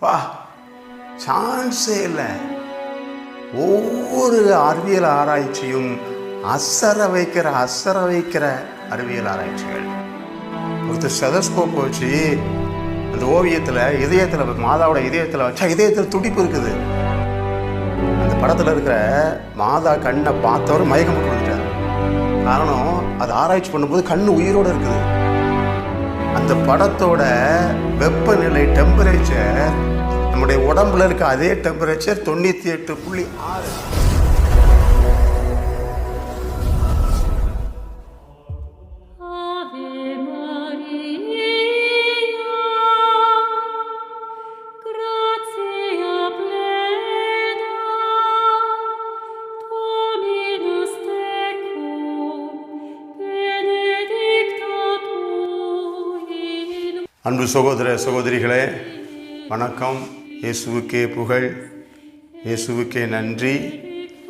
பா சான்ஸே இல்லை. ஒவ்வொரு அறிவியல் ஆராய்ச்சியும் அசர வைக்கிற அசர வைக்கிற அறிவியல் ஆராய்ச்சிகள். ஒருத்தர் செதஸ்கோப் வச்சு அந்த ஓவியத்தில் இதயத்தில் மாதாவோட இதயத்தில் வச்சா இதயத்தில் துடிப்பு இருக்குது. அந்த படத்தில் இருக்கிற மாதா கண்ணை பார்த்தவர் மயக்கம் கொடுத்துட்டார் வந்துட்டார் காரணம் அது ஆராய்ச்சி பண்ணும்போது கண் உயிரோடு இருக்குது. அந்த படத்தோட வெப்பநிலை டெம்பரேச்சர் நம்முடைய உடம்புல இருக்க அதே டெம்பரேச்சர் தொண்ணூற்றி எட்டு புள்ளி ஆறு. அன்பு சகோதர சகோதரிகளே வணக்கம். இயேசுவுக்கே புகழ் இயேசுவுக்கே நன்றி.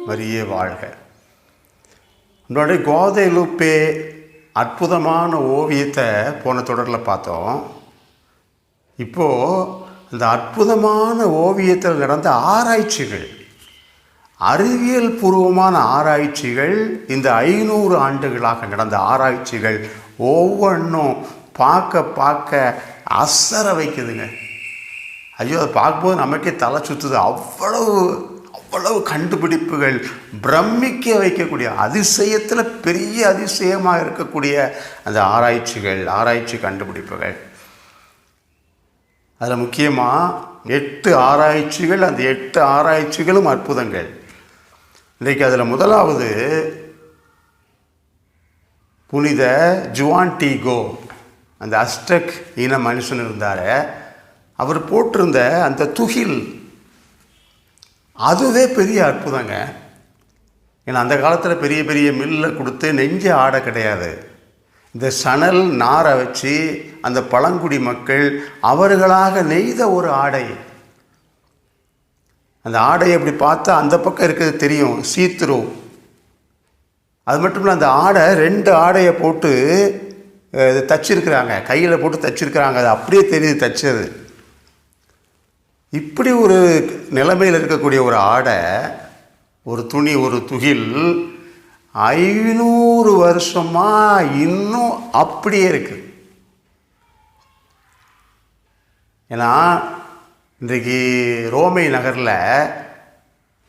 மரியே வாழ்க. நம்மளுடைய கோதைலுப்பே அற்புதமான ஓவியத்தை போன தொடரில் பார்த்தோம். இப்போது அந்த அற்புதமான ஓவியத்தில் நடந்த ஆராய்ச்சிகள் அறிவியல் பூர்வமான ஆராய்ச்சிகள் இந்த ஐநூறு ஆண்டுகளாக நடந்த ஆராய்ச்சிகள் ஒவ்வொன்றும் பார்க்க பார்க்க அசர வைக்குதுங்க. ஐயோ அதை பார்க்கும்போது நமக்கே தலை சுற்றுது அவ்வளவு அவ்வளவு கண்டுபிடிப்புகள் பிரமிக்க வைக்கக்கூடிய அதிசயத்தில் பெரிய அதிசயமாக இருக்கக்கூடிய அந்த ஆராய்ச்சிகள் ஆராய்ச்சி கண்டுபிடிப்புகள். அதில் முக்கியமாக எட்டு ஆராய்ச்சிகள் அந்த எட்டு ஆராய்ச்சிகளும் அற்புதங்கள். இன்றைக்கு அதில் முதலாவது புனித ஜுவான் டீகோ அந்த அஸ்டக் இன மனுஷன் இருந்தார் அவர் போட்டிருந்த அந்த துகில் அதுவே பெரிய அற்புதங்க. ஏன்னா அந்த காலத்தில் பெரிய பெரிய மில்லில் கொடுத்து நெஞ்ச ஆடை கிடையாது. இந்த சணல் நாரை வச்சு அந்த பழங்குடி மக்கள் அவர்களாக நெய்த ஒரு ஆடை. அந்த ஆடையை அப்படி பார்த்தா அந்த பக்கம் இருக்கிறது தெரியும் சீத்துரு அது மட்டும் இல்லை அந்த ஆடை ரெண்டு ஆடையை போட்டு இது தச்சிருக்கிறாங்க. கையில் போட்டு தச்சிருக்கிறாங்க. அது அப்படியே தெரியுது தச்சது. இப்படி ஒரு நிலைமையில் இருக்கக்கூடிய ஒரு ஆடை ஒரு துணி ஒரு துகில் ஐநூறு வருஷமாக இன்னும் அப்படியே இருக்குது ஏன்னா இன்றைக்கு ரோமை நகரில்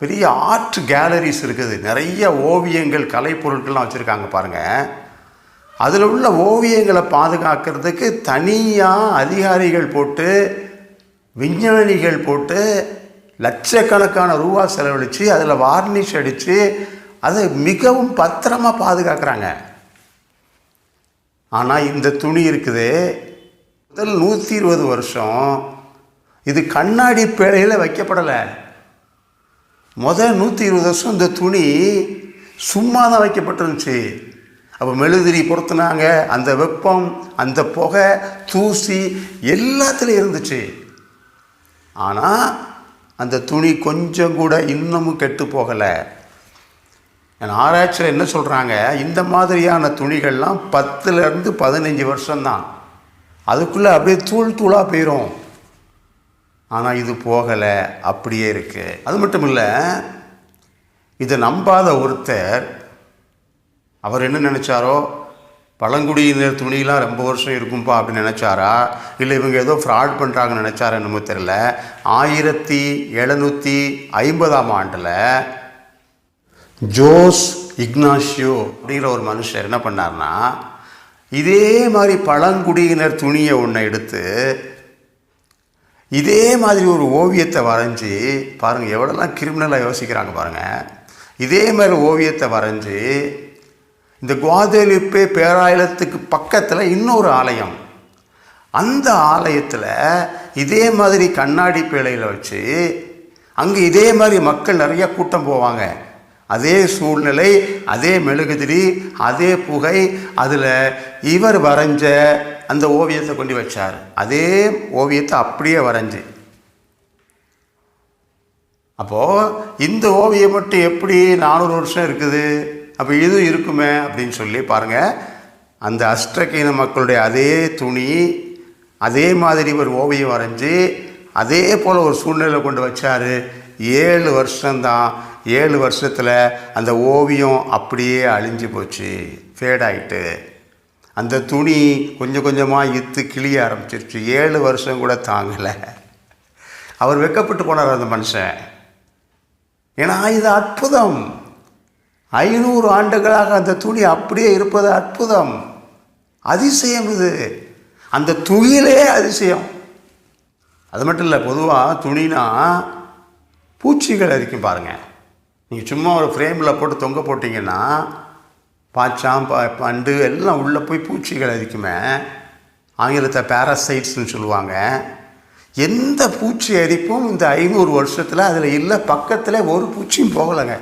பெரிய ஆர்ட் கேலரிஸ் இருக்குது. நிறைய ஓவியங்கள் கலைப்பொருட்கள்லாம் வச்சுருக்காங்க பாருங்கள் அதில் உள்ள ஓவியங்களை பாதுகாக்கிறதுக்கு தனியாக அதிகாரிகள் போட்டு விஞ்ஞானிகள் போட்டு லட்சக்கணக்கான ரூபா செலவழித்து அதில் வார்னிஷ் அடித்து அதை மிகவும் பத்திரமாக பாதுகாக்கிறாங்க. ஆனால் இந்த துணி இருக்குது. முதல் நூற்றி இருபது வருஷம் இது கண்ணாடி பேழையில் வைக்கப்படலை. முதல் நூற்றி இருபது வருஷம் இந்த துணி சும்மா தான் வைக்கப்பட்டிருந்துச்சு. அப்போ மெழுதிரி பொருத்துனாங்க அந்த வெப்பம் அந்த புகை தூசி எல்லாத்துலேயும் இருந்துச்சு. ஆனால் அந்த துணி கொஞ்சம் கூட இன்னமும் கெட்டு போகலை. என் ஆராய்ச்சியில் என்ன சொல்கிறாங்க இந்த மாதிரியான துணிகள்லாம் பத்துலேருந்து பதினஞ்சு வருஷம்தான். அதுக்குள்ளே அப்படியே தூள் தூளாக போயிடும் ஆனால் இது போகலை அப்படியே இருக்குது அது மட்டும் இல்லை இதை நம்பாத ஒருத்தர் அவர் என்ன நினச்சாரோ? பழங்குடியினர் துணியெலாம் ரொம்ப வருஷம் இருக்கும்பா அப்படின்னு நினச்சாரா? இல்லை இவங்க ஏதோ ஃப்ராட் பண்ணுறாங்கன்னு நினச்சாரா என்னமோ தெரியல. ஆயிரத்தி எழுநூற்றி ஐம்பதாம் ஆண்டில் ஜோஸ் இக்னாஷியோ அப்படிங்கிற ஒரு மனுஷர் என்ன பண்ணார்னா இதே மாதிரி பழங்குடியினர் துணியை ஒன்றை எடுத்து இதே மாதிரி ஒரு ஓவியத்தை வரைஞ்சி பாருங்கள் எவ்வளோலாம் கிரிமினலாக யோசிக்கிறாங்க பாருங்கள் இதே மாதிரி ஓவியத்தை வரைஞ்சி இந்த குவாதேலிப்பே பேராலயத்துக்கு பக்கத்தில் இன்னொரு ஆலயம். அந்த ஆலயத்தில் இதே மாதிரி கண்ணாடி பேழையில் வச்சு அங்கே இதே மாதிரி மக்கள் நிறைய கூட்டம் போவாங்க. அதே சூழ்நிலை அதே மெழுகுதிரி அதே புகை அதில் இவர் வரைஞ்ச அந்த ஓவியத்தை கொண்டு வச்சார். அதே ஓவியத்தை அப்படியே வரைஞ்சி. அப்போது இந்த ஓவியம் மட்டும் எப்படி நானூறு வருஷம் இருக்குது? அப்போ இது இருக்குமே அப்படின்னு சொல்லி பாருங்கள் அந்த அஷ்டகீன மக்களுடைய அதே துணி அதே மாதிரி ஒரு ஓவியம் வரைஞ்சி அதே போல் ஒரு சூழ்நிலை கொண்டு வச்சார். ஏழு வருஷம்தான். ஏழு வருஷத்தில் அந்த ஓவியம் அப்படியே அழிஞ்சு போச்சு. ஃபேடாயிட்டு அந்த துணி கொஞ்சம் கொஞ்சமாக இத்து கிளிய ஆரம்பிச்சிருச்சு. ஏழு வருஷம் கூட தாங்கலை. அவர் வெக்கப்பட்டு போனார் அந்த மனுஷன். ஏன்னா இது அற்புதம். ஐநூறு ஆண்டுகளாக அந்த துணி அப்படியே இருப்பது அற்புதம். அதிசயம் இது. அந்த துணியிலே அதிசயம். அது மட்டும் இல்லை பொதுவாக துணினா பூச்சிகள் அரிக்கும் பாருங்கள் நீங்கள் சும்மா ஒரு ஃப்ரேமில் போட்டு தொங்க போட்டிங்கன்னா பாச்சாம் ப பண்டு எல்லாம் உள்ளே போய் பூச்சிகள் அரிக்குமே. ஆங்கிலத்தை பேரசைட்ஸ்னு சொல்லுவாங்க. எந்த பூச்சி அரிப்பும் இந்த ஐநூறு வருஷத்தில் அதில் இல்லை பக்கத்தில் ஒரு பூச்சியும் போகலைங்க.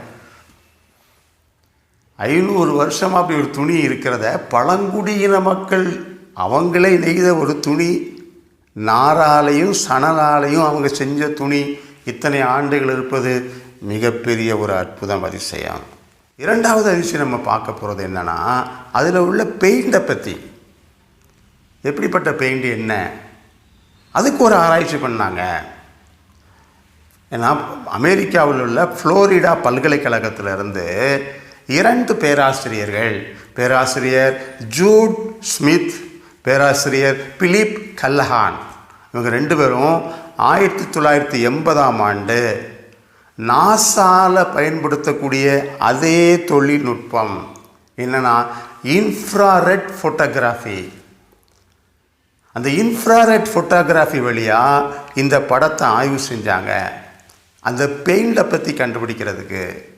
ஐநூறு வருஷமாக அப்படி ஒரு துணி இருக்கிறத பழங்குடியின மக்கள் அவங்களே நெய்த ஒரு துணி நாராலையும் சணலாலையும் அவங்க செஞ்ச துணி இத்தனை ஆண்டுகள் இருப்பது மிகப்பெரிய ஒரு அற்புதம் அதிசயம். இரண்டாவது அதிசயம் நம்ம பார்க்க போகிறது என்னன்னா அதில் உள்ள பெயிண்டை பற்றி எப்படிப்பட்ட பெயிண்ட் என்ன? அதுக்கு ஒரு ஆராய்ச்சி பண்ணாங்க. ஏன்னா அமெரிக்காவில் உள்ள ஃப்ளோரிடா பல்கலைக்கழகத்திலிருந்து இரண்டு பேராசிரியர்கள். பேராசிரியர் ஜூட் ஸ்மித் பேராசிரியர் பிலிப் கல்லஹான். இவங்க ரெண்டு பேரும் ஆயிரத்தி தொள்ளாயிரத்தி எண்பதாம் ஆண்டு நாசால பயன்படுத்தக்கூடிய அதே தொழில்நுட்பம். என்னென்னா இன்ஃப்ராரெட் ஃபோட்டோகிராஃபி. அந்த இன்ஃப்ராரெட் ஃபோட்டோகிராஃபி வழியாக இந்த படத்தை ஆய்வு செஞ்சாங்க. அந்த பெயிண்டை பற்றி கண்டுபிடிக்கிறதுக்கு.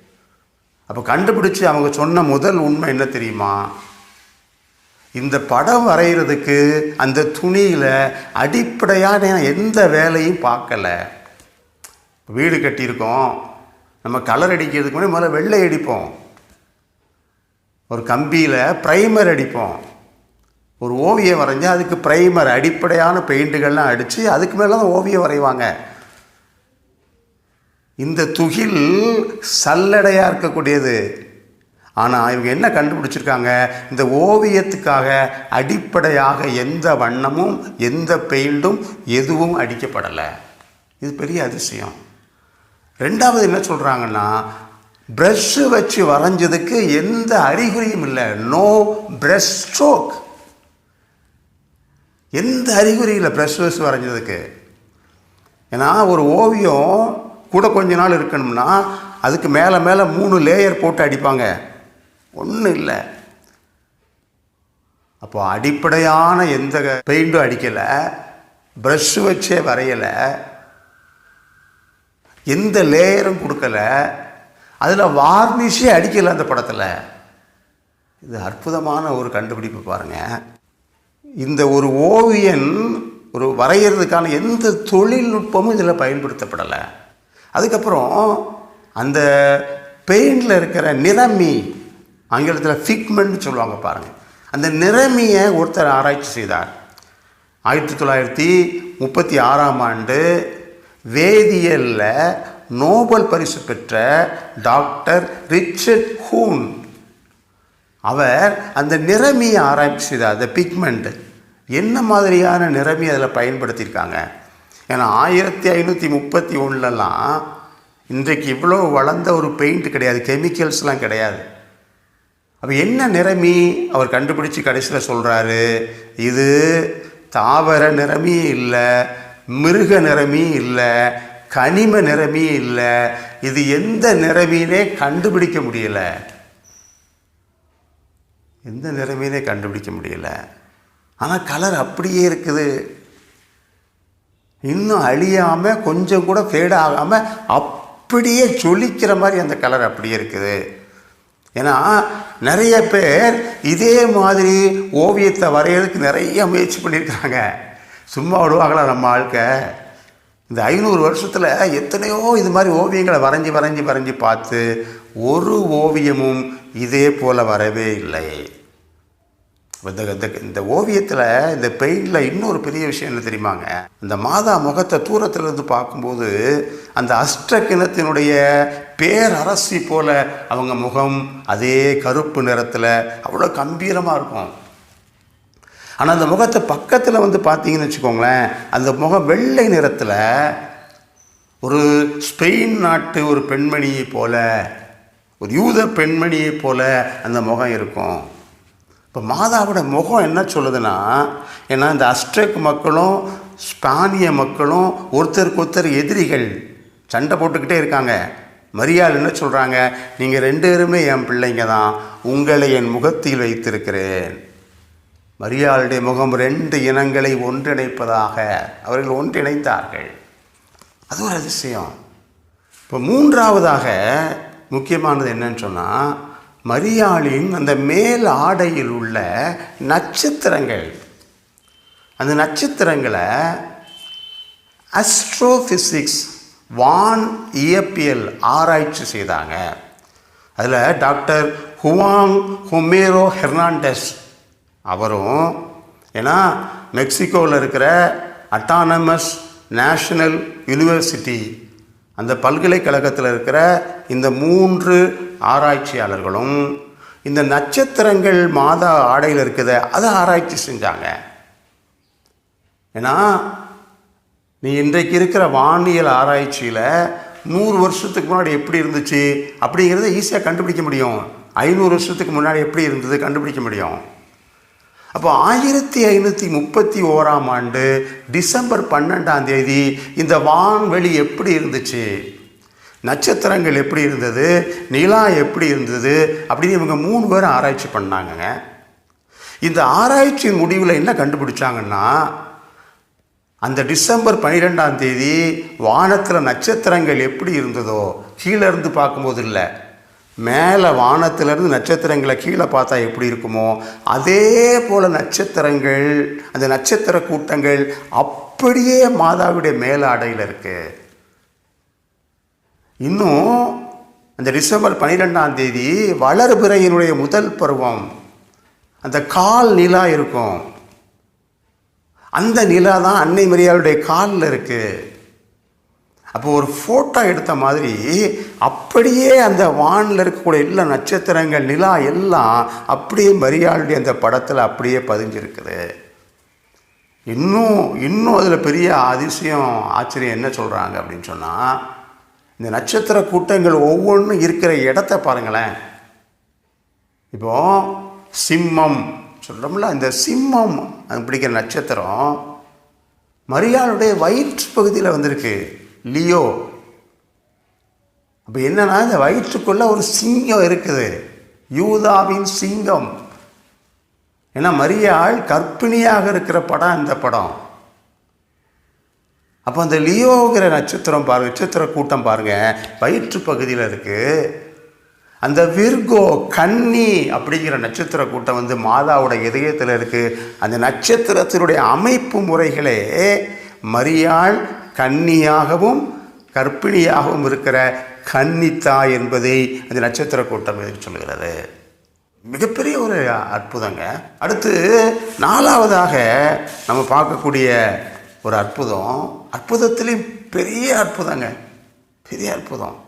அப்போ கண்டுபிடிச்சி அவங்க சொன்ன முதல் உண்மை என்ன தெரியுமா? இந்த படம் வரைகிறதுக்கு அந்த துணியில் அடிப்படையான எந்த வேலையும் பார்க்கல. வீடு கட்டியிருக்கோம். நம்ம கலர் அடிக்கிறதுக்கு முன்னாடி முதல்ல வெள்ளை அடிப்போம். ஒரு கம்பியில் ப்ரைமர் அடிப்போம். ஒரு ஓவியம் வரைஞ்சால் அதுக்கு ப்ரைமர் அடிப்படையான பெயிண்ட்டுகள்லாம் அடித்து அதுக்கு மேலே தான் ஓவியம் வரைவாங்க. இந்த துகில் சல்லடையாக இருக்கக்கூடியது. ஆனால் இவங்க என்ன கண்டுபிடிச்சிருக்காங்க? இந்த ஓவியத்துக்காக அடிப்படையாக எந்த வண்ணமும் எந்த பெயிண்டும் எதுவும் அடிக்கப்படலை. இது பெரிய அதிசயம். ரெண்டாவது என்ன சொல்கிறாங்கன்னா ப்ரஷ்ஷு வச்சு வரைஞ்சதுக்கு எந்த அறிகுறியும் இல்லை. நோ ப்ரஷ் ஸ்ட்ரோக் எந்த அறிகுறியும் இல்லை ப்ரஷ் வச்சு வரைஞ்சதுக்கு. ஏன்னா ஒரு ஓவியம் கூட கொஞ்ச நாள் இருக்கணும்னா அதுக்கு மேலே மேலே மூணு லேயர் போட்டு அடிப்பாங்க. ஒன்றும் இல்லை. அப்போ அடிப்படையான எந்த பெயிண்டும் அடிக்கலை. ப்ரஷ் வச்சே வரையலை. எந்த லேயரும் கொடுக்கல. அதில் வார்னிஷே அடிக்கலை அந்த படத்தில். இது அற்புதமான ஒரு கண்டுபிடிப்பு பாருங்கள் இந்த ஒரு ஓவியன் ஒரு வரைகிறதுக்கான எந்த தொழில்நுட்பமும் இதில் பயன்படுத்தப்படலை. அதுக்கப்புறம் அந்த பெயிண்டில் இருக்கிற நிறமி ஆங்கிலத்தில் ஃபிக்மெண்ட்னு சொல்லுவாங்க பாருங்கள் அந்த நிறமியை ஒருத்தர் ஆராய்ச்சி செய்தார். ஆயிரத்தி தொள்ளாயிரத்தி முப்பத்தி ஆறாம் ஆண்டு வேதியியலில் நோபல் பரிசு பெற்ற டாக்டர் ரிச்சர்ட் ஹூன். அவர் அந்த நிறமியை ஆராய்ச்சி செய்தார் அந்த பிக்மெண்ட் என்ன மாதிரியான நிறமி அதில் பயன்படுத்தியிருக்காங்க? ஏன்னா ஆயிரத்தி ஐநூற்றி முப்பத்தி ஒன்றுலலாம் இன்றைக்கு இவ்வளோ வளர்ந்த ஒரு பெயிண்ட் கிடையாது கெமிக்கல்ஸ்லாம் கிடையாது. அப்போ என்ன நிறமி? அவர் கண்டுபிடிச்சி கடைசியில் சொல்கிறாரு இது தாவர நிறமி இல்லை மிருக நிறமி இல்லை கனிம நிறமி இல்லை இது எந்த நிறமினே கண்டுபிடிக்க முடியல. எந்த நிறமினே கண்டுபிடிக்க முடியல. ஆனால் கலர் அப்படியே இருக்குது. இன்னும் அழியாமல் கொஞ்சம் கூட ஃபேட் ஆகாமல் அப்படியே சொலிக்கிற மாதிரி அந்த கலர் அப்படியே இருக்குது. ஏன்னா நிறைய பேர் இதே மாதிரி ஓவியத்தை வரைகிறதுக்கு நிறைய முயற்சி பண்ணியிருக்கிறாங்க. சும்மா விடுவாங்களா நம்ம ஆட்க இந்த ஐநூறு வருஷத்தில் எத்தனையோ இது மாதிரி ஓவியங்களை வரைஞ்சி வரைஞ்சி வரைஞ்சி பார்த்து ஒரு ஓவியமும் இதே போல் வரவே இல்லை. இந்த இந்த இந்த ஓவியத்தில் இந்த பெயிண்டில் இன்னொரு பெரிய விஷயம் என்ன தெரியுமாங்க? இந்த மாதா முகத்தை தூரத்திலிருந்து பார்க்கும்போது அந்த அஷ்டக்கிணத்தினுடைய பேரரசி போல அவங்க முகம் அதே கருப்பு நிறத்தில் அவ்வளோ கம்பீரமாக இருக்கும். ஆனால் அந்த முகத்தை பக்கத்தில் வந்து பார்த்தீங்கன்னு வச்சுக்கோங்களேன் அந்த முகம் வெள்ளை நிறத்தில் ஒரு ஸ்பெயின் நாட்டு ஒரு பெண்மணியை போல ஒரு யூத பெண்மணியை போல அந்த முகம் இருக்கும். இப்போ மாதாவோட முகம் என்ன சொல்லுதுன்னா ஏன்னா இந்த அஸ்ட்ரேக் மக்களும் ஸ்பானிய மக்களும் ஒருத்தருக்கு ஒருத்தர் எதிரிகள். சண்டை போட்டுக்கிட்டே இருக்காங்க. மரியாள் என்ன சொல்கிறாங்க நீங்கள் ரெண்டு பேருமே என் பிள்ளைங்க தான். உங்களை என் முகத்தில் வைத்திருக்கிறேன். மரியாளுடைய முகம் ரெண்டு இனங்களை ஒன்றிணைப்பதாக. அவர்கள் ஒன்றிணைந்தார்கள். அது ஒரு அதிசயம். இப்போ மூன்றாவதாக முக்கியமானது என்னன்னு சொன்னால் மரியாளின் அந்த மேல் ஆடையில் உள்ள நட்சத்திரங்கள். அந்த நட்சத்திரங்களை அஸ்ட்ரோஃபிசிக்ஸ் வான் இயற்பியல் ஆராய்ச்சி செய்தாங்க. அதில் டாக்டர் ஹுவாங் ஹொமேரோ ஹெர்னாண்டஸ் அவரும் ஏன்னா மெக்சிகோவில் இருக்கிற அட்டானமஸ் நேஷனல் யூனிவர்சிட்டி அந்த பல்கலைக்கழகத்தில் இருக்கிற இந்த மூன்று ஆராய்ச்சியாளர்களும் இந்த நட்சத்திரங்கள் மாதா ஆடையில் இருக்குத அதை ஆராய்ச்சி செஞ்சாங்க. ஏன்னா நீ இன்றைக்கு இருக்கிற வானியல் ஆராய்ச்சியில் நூறு வருஷத்துக்கு முன்னாடி எப்படி இருந்துச்சு? அப்படிங்கிறத ஈஸியாக கண்டுபிடிக்க முடியும். ஐநூறு வருஷத்துக்கு முன்னாடி எப்படி இருந்தது கண்டுபிடிக்க முடியும். அப்போ ஆயிரத்தி ஐநூற்றி முப்பத்தி ஓராம் ஆண்டு டிசம்பர் பன்னெண்டாம் தேதி இந்த வான்வெளி எப்படி இருந்துச்சு? நட்சத்திரங்கள் எப்படி இருந்தது? நிலா எப்படி இருந்தது? அப்படின்னு இவங்க மூணு பேரும் ஆராய்ச்சி பண்ணாங்கங்க. இந்த ஆராய்ச்சியின் முடிவில் என்ன கண்டுபிடிச்சாங்கன்னா அந்த டிசம்பர் பன்னிரெண்டாம் தேதி வானத்தில் நட்சத்திரங்கள் எப்படி இருந்ததோ கீழே இருந்து பார்க்கும்போது இல்லை. மேலே வானத்திலேருந்து நட்சத்திரங்களை கீழே பார்த்தா எப்படி இருக்குமோ அதே போல் நட்சத்திரங்கள் அந்த நட்சத்திர கூட்டங்கள் அப்படியே மாதாவுடைய மேலாடையில் இருக்குது இன்னும் அந்த டிசம்பர் பன்னிரெண்டாம் தேதி வளர்பிறையினுடைய முதல் பருவம். அந்த கால் நிலா இருக்கும். அந்த நிலா தான் அன்னை மரியாளுடைய காலில் இருக்குது அப்போ ஒரு ஃபோட்டோ எடுத்த மாதிரி அப்படியே அந்த வானில் இருக்கக்கூடிய எல்லா நட்சத்திரங்கள் நிலா எல்லாம் அப்படியே மரியாளுடைய அந்த படத்தில் அப்படியே பதிஞ்சிருக்குது. இன்னும் இன்னும் அதில் பெரிய அதிசயம் ஆச்சரியம் என்ன சொல்கிறாங்க அப்படின்னு சொன்னால் இந்த நட்சத்திர கூட்டங்கள் ஒவ்வொன்றும் இருக்கிற இடத்த பாருங்களேன். இப்போ சிம்மம் சொல்கிறோம்ல இந்த சிம்மம் அது பிடிக்கிற நட்சத்திரம் மரியாளுடைய வயிற்று பகுதியில் வந்திருக்கு லியோ. அப்போ என்னென்னா இந்த வயிற்றுக்குள்ளே ஒரு சிங்கம் இருக்குது யூதாவின் சிங்கம். ஏன்னா மரியாள் கற்பிணியாக இருக்கிற படம் இந்த படம். அப்போ அந்த லியோங்கிற நட்சத்திரம் பாருங்கள் நட்சத்திர கூட்டம் பாருங்கள் வயிற்று பகுதியில் இருக்குது அந்த விர்கோ கன்னி அப்படிங்கிற நட்சத்திர கூட்டம் வந்து மாதாவோட இதயத்தில் இருக்குது அந்த நட்சத்திரத்தினுடைய அமைப்பு முறைகளே மரியாள் கன்னியாகவும் கர்ப்பிணியாகவும் இருக்கிற கன்னித்தா என்பதை அந்த நட்சத்திர கூட்டம் எதுக்கு சொல்கிறது மிகப்பெரிய ஒரு அற்புதங்க. அடுத்து நாலாவதாக நம்ம பார்க்கக்கூடிய ஒரு அற்புதம் அற்புதத்திலையும் பெரிய அற்புதங்க. பெரிய அற்புதம்.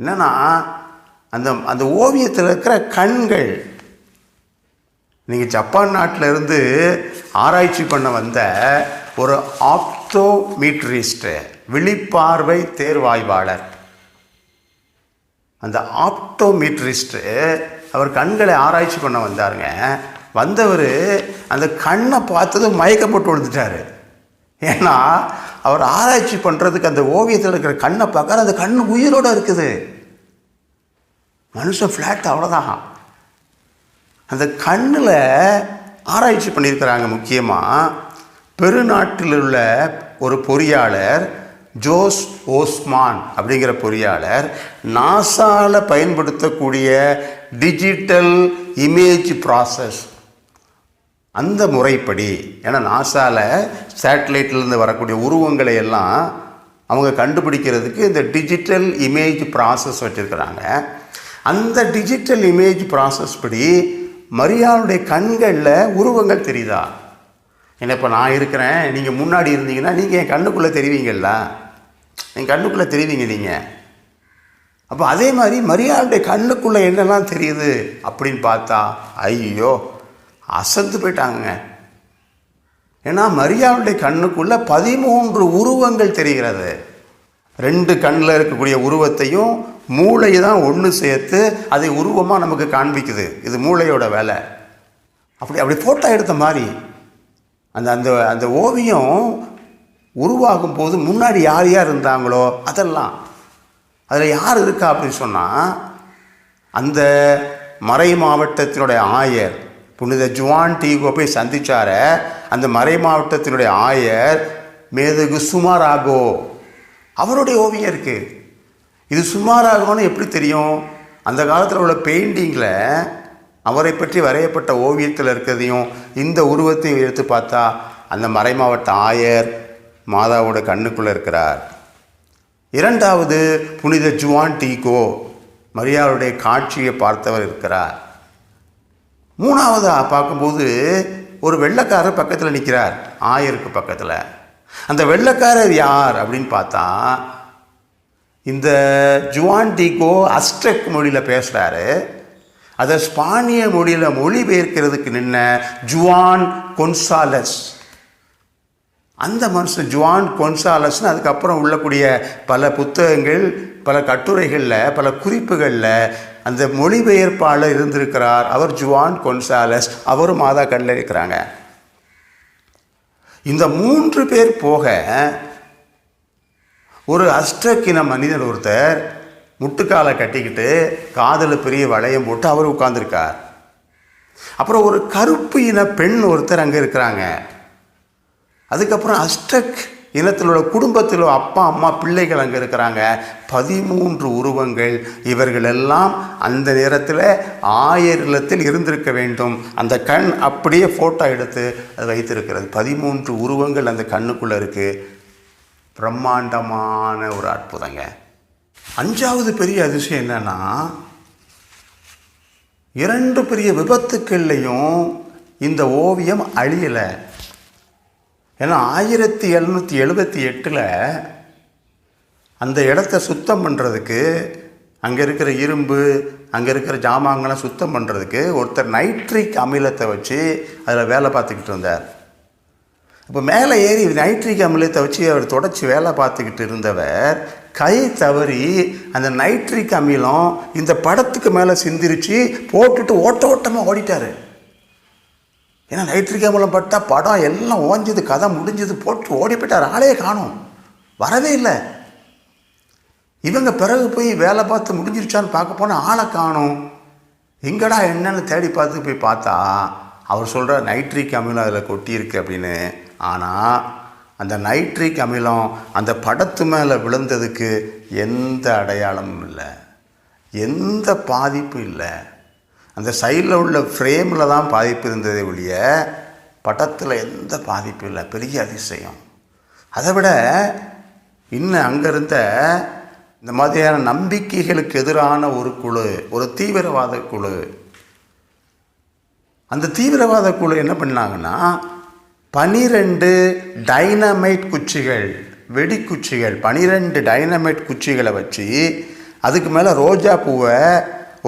என்னென்னா அந்த அந்த ஓவியத்தில் இருக்கிற கண்கள். நீங்கள் ஜப்பான் நாட்டில் இருந்து ஆராய்ச்சி பண்ண வந்த ஒரு ஆப்டோமீட்ரிஸ்ட் விழிப்பார்வை தேர்வாய்வாளர். அந்த ஆப்டோமீட்ரிஸ்ட்டு அவர் கண்களை ஆராய்ச்சி பண்ண வந்தாருங்க. வந்தவர் அந்த கண்ணை பார்த்ததும் மயக்கப்பட்டு விழுந்துட்டாரு. ஏன்னா அவர் ஆராய்ச்சி பண்ணுறதுக்கு அந்த ஓவியத்தில் இருக்கிற கண்ணை பார்க்கற அந்த கண் உயிரோடு இருக்குது. மனுஷன் ஃப்ளாட் அவ்வளோதான் அந்த கண்ணில் ஆராய்ச்சி பண்ணியிருக்கிறாங்க முக்கியமாக பெருநாட்டில் உள்ள ஒரு பொறியாளர் ஜோஸ் ஓஸ்மான் அப்படிங்கிற பொறியாளர் நாசாவில் பயன்படுத்தக்கூடிய டிஜிட்டல் இமேஜ் ப்ராசஸ் அந்த முறைப்படி ஏன்னா நாசாவில் சேட்டலைட்லேருந்து வரக்கூடிய உருவங்களை எல்லாம் அவங்க கண்டுபிடிக்கிறதுக்கு இந்த டிஜிட்டல் இமேஜ் ப்ராசஸ் வச்சுருக்கிறாங்க. அந்த டிஜிட்டல் இமேஜ் ப்ராசஸ் படி மரியாளுடைய கண்களில் உருவங்கள் தெரியுதா? ஏன்னா இப்போ நான் இருக்கிறேன் நீங்கள் முன்னாடி இருந்தீங்கன்னா நீங்கள் என் கண்ணுக்குள்ளே தெரிவிங்கள்ல என் கண்ணுக்குள்ளே தெரிவிங்க நீங்கள் அப்போ அதே மாதிரி மரியாளுடைய கண்ணுக்குள்ளே என்னெல்லாம் தெரியுது அப்படின்னு பார்த்தா ஐயோ அசந்து போயிட்டாங்க ஏன்னா மரியாளுடைய கண்ணுக்குள்ள பதிமூன்று உருவங்கள் தெரிகிறது. ரெண்டு கண்ணில் இருக்கக்கூடிய உருவத்தையும் மூளையை தான் ஒன்று சேர்த்து அதை உருவமாக நமக்கு காண்பிக்குது. இது மூளையோட வேலை. அப்படி அப்படி ஃபோட்டோ எடுத்த மாதிரி அந்த அந்த அந்த ஓவியம் உருவாகும் போது முன்னாடி யார் யார் இருந்தாங்களோ அதெல்லாம். அதில் யார் இருக்கா அப்படின்னு சொன்னால் அந்த மறை மாவட்டத்தினுடைய ஆயர் புனித ஜுவான் டீகோ போய் சந்திச்சார அந்த மறை மாவட்டத்தினுடைய ஆயர் மேதகு சுமாராகோ. அவருடைய ஓவியம் இருக்குது இது சுமாராகோன்னு எப்படி தெரியும்? அந்த காலத்தில் உள்ள பெயிண்டிங்கில் அவரை பற்றி வரையப்பட்ட ஓவியத்தில் இருக்கிறதையும் இந்த உருவத்தையும் எடுத்து பார்த்தா அந்த மறைமாவட்ட ஆயர் மாதாவோட கண்ணுக்குள்ளே இருக்கிறார். இரண்டாவது புனித ஜுவான் டீகோ மரியாளுடைய காட்சியை பார்த்தவர் இருக்கிறார். மூணாவதாக பார்க்கும்போது ஒரு வெள்ளைக்காரர் பக்கத்தில் நிற்கிறார் ஆயருக்கு பக்கத்தில். அந்த வெள்ளக்காரர் யார் அப்படின்னு பார்த்தா இந்த ஜுவான் டிகோ அஸ்டக் மொழியில் பேசுகிறாரு அதை ஸ்பானிய மொழியில் மொழிபெயர்க்கிறதுக்கு நின்ன ஜுவான் கொன்சாலஸ். அந்த மனுஷன் ஜுவான் கொன்சாலஸ்னு அதுக்கப்புறம் உள்ளக்கூடிய பல புத்தகங்கள் பல கட்டுரைகளில் பல குறிப்புகளில் அந்த மொழிபெயர்ப்பாளர் இருந்திருக்கிறார். அவர் ஜுவான் கொன்சாலஸ். அவரும் மாதா கண்ணில் இருக்கிறாங்க. இந்த மூன்று பேர் போக ஒரு அஷ்டக்கின மனிதர் ஒருத்தர் முட்டுக்காலை கட்டிக்கிட்டு காதில் பெரிய வளையம் போட்டு அவர் உட்கார்ந்துருக்கார். அப்புறம் ஒரு கருப்பு இன பெண் ஒருத்தர் அங்கே இருக்கிறாங்க. அதுக்கப்புறம் அஷ்டக் இனத்தில் உள்ள குடும்பத்தில் அப்பா அம்மா பிள்ளைகள் அங்கே இருக்கிறாங்க. பதிமூன்று உருவங்கள். இவர்கள் எல்லாம் அந்த நேரத்தில் ஆயிரத்தில் இருந்திருக்க வேண்டும். அந்த கண் அப்படியே ஃபோட்டோ எடுத்து அது வைத்திருக்கிறது. பதிமூன்று உருவங்கள் அந்த கண்ணுக்குள்ளே இருக்குது பிரம்மாண்டமான ஒரு அற்புதங்க. அஞ்சாவது பெரிய அதிசயம் என்னன்னா இரண்டு பெரிய விபத்துக்கள்லையும் இந்த ஓவியம் அழியலை. ஏன்னா ஆயிரத்தி எழுநூற்றி எழுபத்தி எட்டில் அந்த இடத்த சுத்தம் பண்ணுறதுக்கு அங்கே இருக்கிற இரும்பு அங்கே இருக்கிற ஜாமான்கள்லாம் சுத்தம் பண்ணுறதுக்கு ஒருத்தர் நைட்ரிக் அமிலத்தை வச்சு அதில் வேலை பார்த்துக்கிட்டு இருந்தார். இப்போ மேலே ஏறி நைட்ரிக் அமிலத்தை வச்சு அவர் தொடச்சி வேலை பார்த்துக்கிட்டு இருந்தவர் கை தவறி அந்த நைட்ரிக் அமிலம் இந்த படத்துக்கு மேலே சிந்திரிச்சு போட்டுட்டு ஓட்ட ஓட்டமாக ஓடிட்டார். ஏன்னா நைட்ரிக் அமிலம் பட்டா படம் எல்லாம் ஓஞ்சது கதை முடிஞ்சது போட்டு ஓடி போயிட்டார். ஆளே காணும். வரவே இல்லை. இவங்க பிறகு போய் வேலை பார்த்து முடிஞ்சிருச்சான்னு பார்க்க போனால் ஆளை காணும். எங்கடா என்னன்னு தேடி பார்த்து போய் பார்த்தா அவர் சொல்கிற நைட்ரிக் அமிலம் அதில் கொட்டியிருக்கு அப்படின்னு. ஆனால் அந்த நைட்ரிக் அமிலம் அந்த படத்து மேலே விழுந்ததுக்கு எந்த அடையாளமும் இல்லை. எந்த பாதிப்பும் இல்லை. அந்த சைடில் உள்ள ஃப்ரேமில் தான் பாதிப்பு இருந்ததே ஒழிய படத்தில் எந்த பாதிப்பும் இல்லை. பெரிய அதிசயம். அதை விட இன்னும் அங்கே இருந்த இந்த மாதிரியான நம்பிக்கைகளுக்கு எதிரான ஒரு குழு ஒரு தீவிரவாத குழு. அந்த தீவிரவாத குழு என்ன பண்ணாங்கன்னா பனிரெண்டு டைனமைட் குச்சிகள் வெடிக்குச்சிகள் பனிரெண்டு டைனமைட் குச்சிகளை வச்சு அதுக்கு மேலே ரோஜா பூவை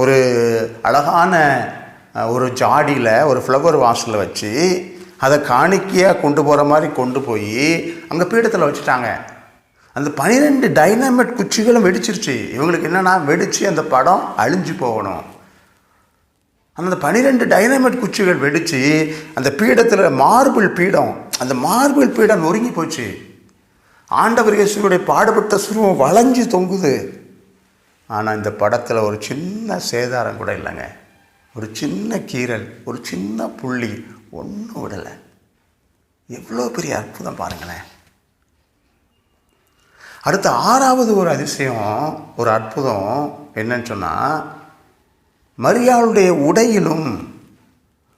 ஒரு அழகான ஒரு ஜாடியில் ஒரு ஃப்ளவர் வாஷில் வச்சு அதை காணிக்கையாக கொண்டு போகிற மாதிரி கொண்டு போய் அங்கே பீடத்தில் வச்சுட்டாங்க. அந்த பனிரெண்டு டைனமைட் குச்சிகளும் வெடிச்சிருச்சு. இவங்களுக்கு என்னென்னா வெடித்து அந்த படம் அழிஞ்சு போகணும். அந்த பனிரெண்டு டைனமைட் குச்சிகள் வெடித்து அந்த பீடத்தில் மார்பிள் பீடம் அந்த மார்பிள் பீடம் நொறுங்கி போச்சு. ஆண்டவர் இயேசுடைய பாடுபட்ட சுருவம் வளைஞ்சு தொங்குது. ஆனால் இந்த படத்தில் ஒரு சின்ன சேதாரம் கூட இல்லைங்க. ஒரு சின்ன கீறல் ஒரு சின்ன புள்ளி ஒன்றும் விடலை. எவ்வளோ பெரிய அற்புதம் பாருங்களேன். அடுத்த ஆறாவது ஒரு அதிசயம் ஒரு அற்புதம் என்னன்னு சொன்னால் மரியாளுடைய உடையிலும்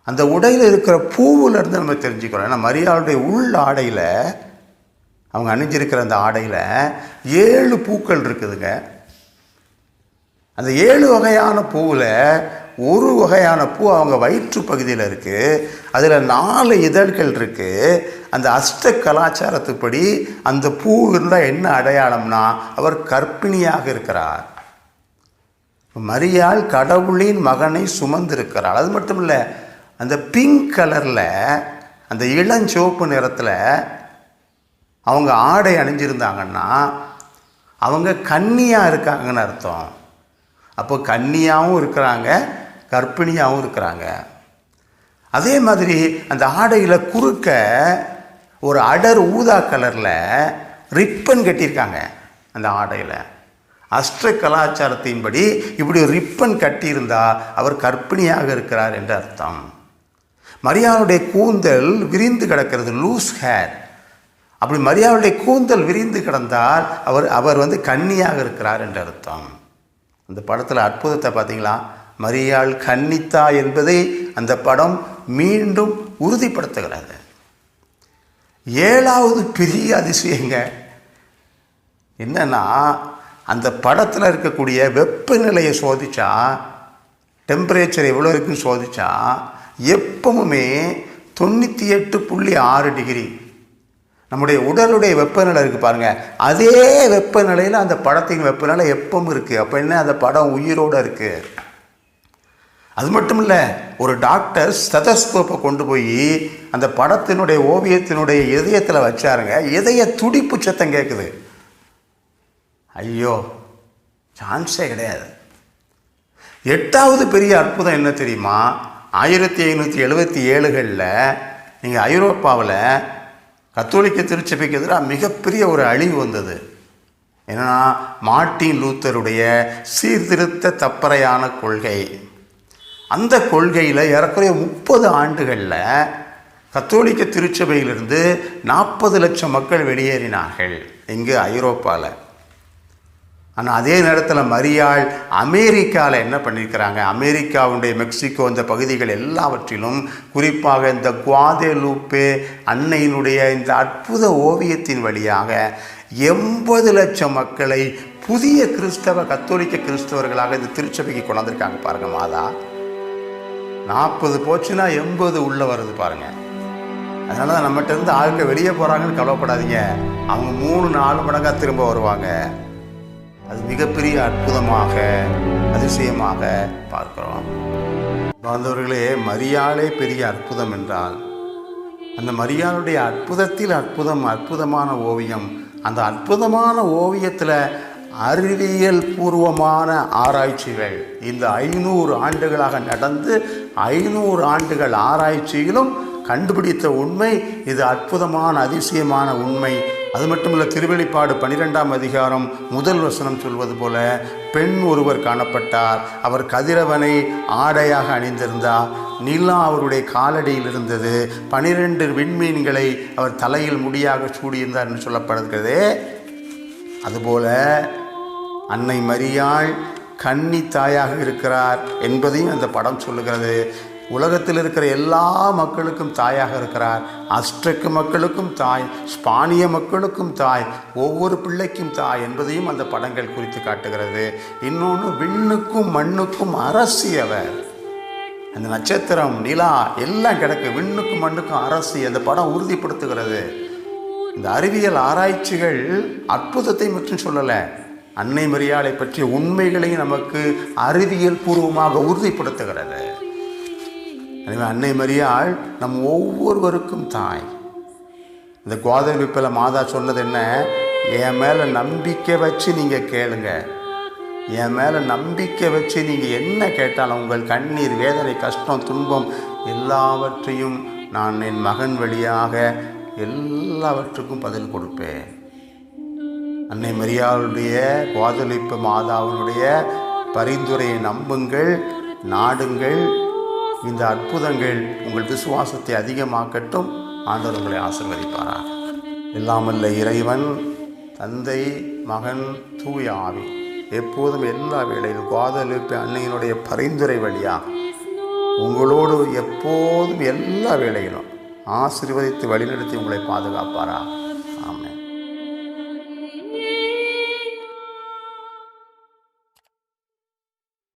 அந்த உடையில் இருக்கிற பூவில் இருந்து நம்ம தெரிஞ்சுக்கிறோம். ஏன்னா மரியாளுடைய உள் ஆடையில் அவங்க அணிஞ்சிருக்கிற அந்த ஆடையில் ஏழு பூக்கள் இருக்குதுங்க. அந்த ஏழு வகையான பூவில் ஒரு வகையான பூ அவங்க வயிற்று பகுதியில் இருக்குது அதில் நாலு இதழ்கள் இருக்குது அந்த அஷ்ட கலாச்சாரத்துப்படி அந்த பூ இருந்தால் என்ன அடையாளம்னா அவர் கர்ப்பிணியாக இருக்கிறார். மரியாள் கடவுளின் மகனை சுமந்திருக்கிறாள் அது மட்டும் இல்லை அந்த பிங்க் கலரில் அந்த இளஞ்சிவப்பு நிறத்தில் அவங்க ஆடை அணிஞ்சிருந்தாங்கன்னா அவங்க கன்னியாக இருக்காங்கன்னு அர்த்தம். அப்போ கன்னியாகவும் இருக்கிறாங்க கர்ப்பிணியாகவும் இருக்கிறாங்க. அதே மாதிரி அந்த ஆடையில் குறுக்க ஒரு அடர் ஊதா கலரில் ரிப்பன் கட்டியிருக்காங்க அந்த ஆடையில். அஷ்ட கலாச்சாரத்தின்படி இப்படி ஒரு ரிப்பன் கட்டியிருந்தா அவர் கர்ப்பிணியாக இருக்கிறார் என்று அர்த்தம். மரியாளுடைய கூந்தல் விரிந்து கிடக்கிறது லூஸ் ஹேர். அப்படி மரியாளுடைய கூந்தல் விரிந்து கிடந்தால் அவர் அவர் வந்து கன்னியாக இருக்கிறார் என்று அர்த்தம். அந்த படத்தில் அற்புதத்தை பார்த்தீங்களா மரியாள் கன்னித்தா என்பதை அந்த படம் மீண்டும் உறுதிப்படுத்துகிறது. ஏழாவது பெரிய அதிசயங்க என்னன்னா அந்த படத்தில் இருக்கக்கூடிய வெப்பநிலையை சோதிச்சா டெம்பரேச்சர் எவ்வளோ இருக்குன்னு சோதிச்சா எப்பவுமே தொண்ணூற்றி எட்டு புள்ளி ஆறு டிகிரி நம்முடைய உடலுடைய வெப்பநிலை இருக்குது பாருங்கள் அதே வெப்பநிலையில் அந்த படத்தின் வெப்பநிலை எப்பவும் இருக்குது அப்போ என்ன? அந்த படம் உயிரோடு இருக்குது அது மட்டும் இல்லை ஒரு டாக்டர் ஸ்டெதஸ்கோப்பை கொண்டு போய் அந்த படத்தினுடைய ஓவியத்தினுடைய இதயத்தில் வச்சாருங்க. இதய துடிப்பு சத்தம் கேட்குது ஐயோ சான்ஸே கிடையாது. எட்டாவது பெரிய அற்புதம் என்ன தெரியுமா? ஆயிரத்தி ஐநூற்றி எழுபத்தி ஏழுகளில் நீங்கள் ஐரோப்பாவில் கத்தோலிக்க திருச்சபைக்கு எதிராக மிகப்பெரிய ஒரு அழிவு வந்தது. என்னன்னா மார்ட்டின் லூத்தருடைய சீர்திருத்த தப்பறையான கொள்கை. அந்த கொள்கையில் ஏறக்குறைய முப்பது ஆண்டுகளில் கத்தோலிக்க திருச்சபையிலிருந்து நாற்பது லட்சம் மக்கள் வெளியேறினார்கள் இங்கு ஐரோப்பாவில் ஆனால் அதே நேரத்தில் மரியாள் அமெரிக்காவில் என்ன பண்ணியிருக்கிறாங்க அமெரிக்காவுடைய மெக்சிகோ இந்த பகுதிகள் எல்லாவற்றிலும் குறிப்பாக இந்த குவாதேலூப்பே அன்னையினுடைய இந்த அற்புத ஓவியத்தின் வழியாக எண்பது லட்சம் மக்களை புதிய கிறிஸ்தவ கத்தோலிக்க கிறிஸ்தவர்களாக இந்த திருச்சபைக்கு கொண்டாந்துருக்காங்க பாருங்க மாதா. நாற்பது போச்சுன்னா எண்பது உள்ளே வருது பாருங்கள் அதனால தான் நம்மகிட்ட இருந்து ஆட்கள் வெளியே போகிறாங்கன்னு கவலைப்படாதீங்க. அவங்க மூணு நாலு மடங்காக திரும்ப வருவாங்க. அது மிகப்பெரிய அற்புதமாக அதிசயமாக பார்க்கிறோம். பாந்தவர்களே மரியாளே பெரிய அற்புதம் என்றால் அந்த மரியாளுடைய அற்புதத்தில் அற்புதம் அற்புதமான ஓவியம் அந்த அற்புதமான ஓவியத்தில் அறிவியல் பூர்வமான ஆராய்ச்சிகள் இந்த ஐநூறு ஆண்டுகளாக நடந்து ஐநூறு ஆண்டுகள் ஆராய்ச்சியிலும் கண்டுபிடித்த உண்மை இது அற்புதமான அதிசயமான உண்மை அது மட்டும் இல்லை திருவெளிப்பாடு பனிரெண்டாம் அதிகாரம் முதல் வசனம் சொல்வது போல பெண் ஒருவர் காணப்பட்டார். அவர் கதிரவனை ஆடையாக அணிந்திருந்தார். நிலா அவருடைய காலடியில் இருந்தது. பனிரெண்டு விண்மீன்களை அவர் தலையில் முடியாக சூடியிருந்தார் என்று சொல்லப்படுகிறதே. அதுபோல அன்னை மரியாள் கன்னி தாயாக இருக்கிறார் என்பதையும் அந்த படம் சொல்லுகிறது. உலகத்தில் இருக்கிற எல்லா மக்களுக்கும் தாயாக இருக்கிறார். அஸ்ட்ரக்கு மக்களுக்கும் தாய் ஸ்பானிய மக்களுக்கும் தாய் ஒவ்வொரு பிள்ளைக்கும் தாய் என்பதையும் அந்த படங்கள் குறித்து காட்டுகிறது. இன்னொன்று விண்ணுக்கும் மண்ணுக்கும் அரசி அவர் அந்த நட்சத்திரம் நிலா எல்லாம் கிடக்கு. விண்ணுக்கும் மண்ணுக்கும் அரசி அந்த படம் உறுதிப்படுத்துகிறது. இந்த அறிவியல் ஆராய்ச்சிகள் அற்புதத்தை மட்டும் சொல்லலை அன்னை மரியாதை பற்றிய உண்மைகளையும் நமக்கு அறிவியல் பூர்வமாக உறுதிப்படுத்துகிறது. எனவே அன்னை மரியாள் நம் ஒவ்வொருவருக்கும் தாய். இந்த கோதவிப்பில் மாதா சொன்னது என்ன? என் மேலே நம்பிக்கை வச்சு நீங்கள் கேளுங்க. என் மேலே நம்பிக்கை வச்சு நீங்கள் என்ன கேட்டாலும் உங்கள் கண்ணீர் வேதனை கஷ்டம் துன்பம் எல்லாவற்றையும் நான் என் மகன் வழியாக எல்லாவற்றுக்கும் பதில் கொடுப்பேன். அன்னை மரியாளுடைய கோதலிப்பு மாதாவினுடைய பரிந்துரையை நம்புங்கள் நாடுங்கள் இந்த அற்புதங்கள் உங்கள் விசுவாசத்தை அதிகமாக்கட்டும். ஆண்டவர் உங்களை ஆசீர்வதிப்பாரா இல்லாமல்ல இறைவன் தந்தை மகன் தூய ஆவி எப்போதும் எல்லா வேளையிலும் கோதலிப்பு அன்னையினுடைய பரிந்துரை வழியாக உங்களோடு எப்போதும் எல்லா வேளையிலும் ஆசீர்வதித்து வழிநடத்தி உங்களை பாதுகாப்பாரா